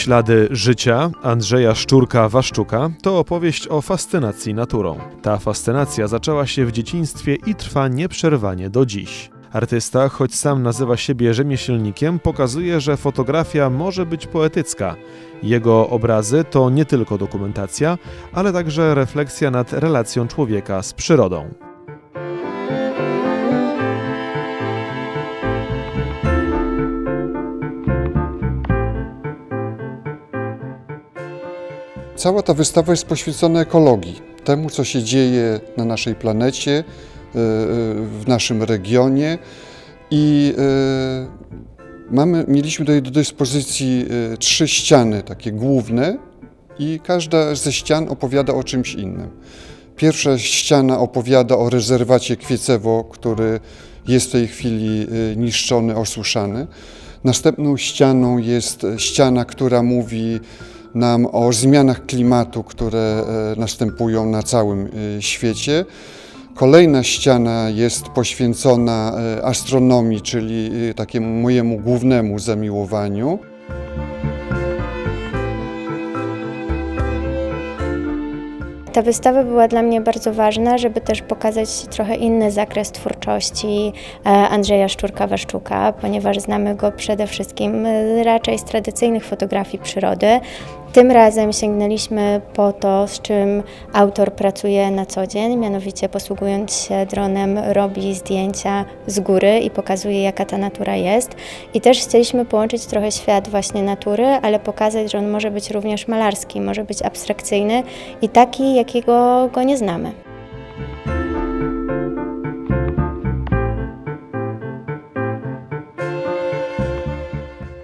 Ślady życia Andrzeja Szczurka-Waszczuka to opowieść o fascynacji naturą. Ta fascynacja zaczęła się w dzieciństwie i trwa nieprzerwanie do dziś. Artysta, choć sam nazywa siebie rzemieślnikiem, pokazuje, że fotografia może być poetycka. Jego obrazy to nie tylko dokumentacja, ale także refleksja nad relacją człowieka z przyrodą. Cała ta wystawa jest poświęcona ekologii, temu, co się dzieje na naszej planecie, e, e, w naszym regionie i e, mamy, mieliśmy tutaj do dyspozycji trzy ściany takie główne i każda ze ścian opowiada o czymś innym. Pierwsza ściana opowiada o rezerwacie Kwiecewo, który jest w tej chwili niszczony, osuszany. Następną ścianą jest ściana, która mówi nam o zmianach klimatu, które e, następują na całym e, świecie. Kolejna ściana jest poświęcona e, astronomii, czyli takiemu mojemu głównemu zamiłowaniu. Ta wystawa była dla mnie bardzo ważna, żeby też pokazać trochę inny zakres twórczości Andrzeja Szczurka-Waszczuka, ponieważ znamy go przede wszystkim raczej z tradycyjnych fotografii przyrody. Tym razem sięgnęliśmy po to, z czym autor pracuje na co dzień, mianowicie posługując się dronem robi zdjęcia z góry i pokazuje jaka ta natura jest. I też chcieliśmy połączyć trochę świat właśnie natury, ale pokazać, że on może być również malarski, może być abstrakcyjny i taki, jakiego go nie znamy.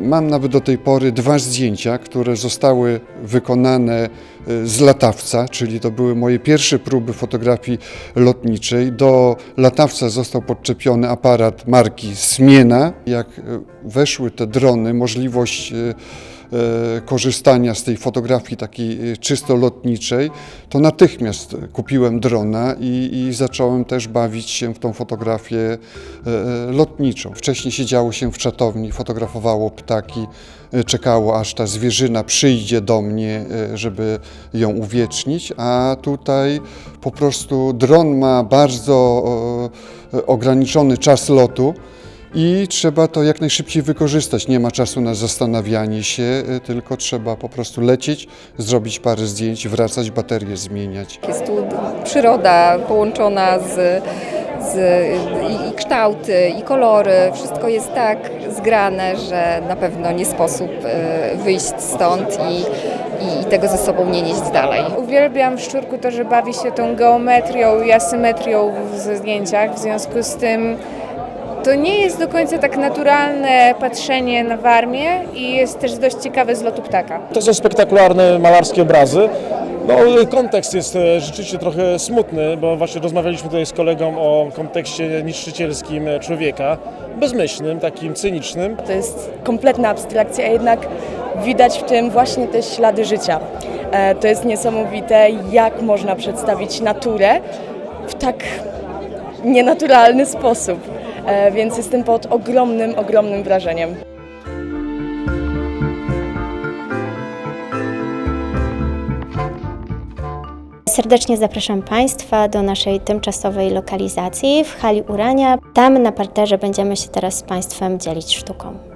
Mam nawet do tej pory dwa zdjęcia, które zostały wykonane z latawca, czyli to były moje pierwsze próby fotografii lotniczej. Do latawca został podczepiony aparat marki Smiena. Jak e, weszły te drony, możliwość e, korzystania z tej fotografii takiej czysto lotniczej, to natychmiast kupiłem drona i, i zacząłem też bawić się w tą fotografię lotniczą. Wcześniej siedziało się w czatowni, fotografowało ptaki, czekało aż ta zwierzyna przyjdzie do mnie, e, żeby ją uwiecznić, a tutaj po prostu dron ma bardzo e, ograniczony czas lotu. I trzeba to jak najszybciej wykorzystać. Nie ma czasu na zastanawianie się, tylko trzeba po prostu lecieć, zrobić parę zdjęć, wracać, baterię zmieniać. Jest tu przyroda połączona z, z i, i kształty, i kolory. Wszystko jest tak zgrane, że na pewno nie sposób e, wyjść stąd i, i, i tego ze sobą nie nieść dalej. Uwielbiam w szczurku to, że bawi się tą geometrią i asymetrią w zdjęciach, w związku z tym to nie jest do końca tak naturalne patrzenie na warmię i jest też dość ciekawe z lotu ptaka. To są spektakularne malarskie obrazy. No, kontekst jest e, rzeczywiście trochę smutny, bo właśnie rozmawialiśmy tutaj z kolegą o kontekście niszczycielskim człowieka, bezmyślnym, takim cynicznym. To jest kompletna abstrakcja, a jednak widać w tym właśnie te ślady życia. E, To jest niesamowite, jak można przedstawić naturę w tak nienaturalny sposób. E, Więc jestem pod ogromnym, ogromnym wrażeniem. Serdecznie zapraszam Państwa do naszej tymczasowej lokalizacji w hali Urania. Tam na parterze będziemy się teraz z Państwem dzielić sztuką.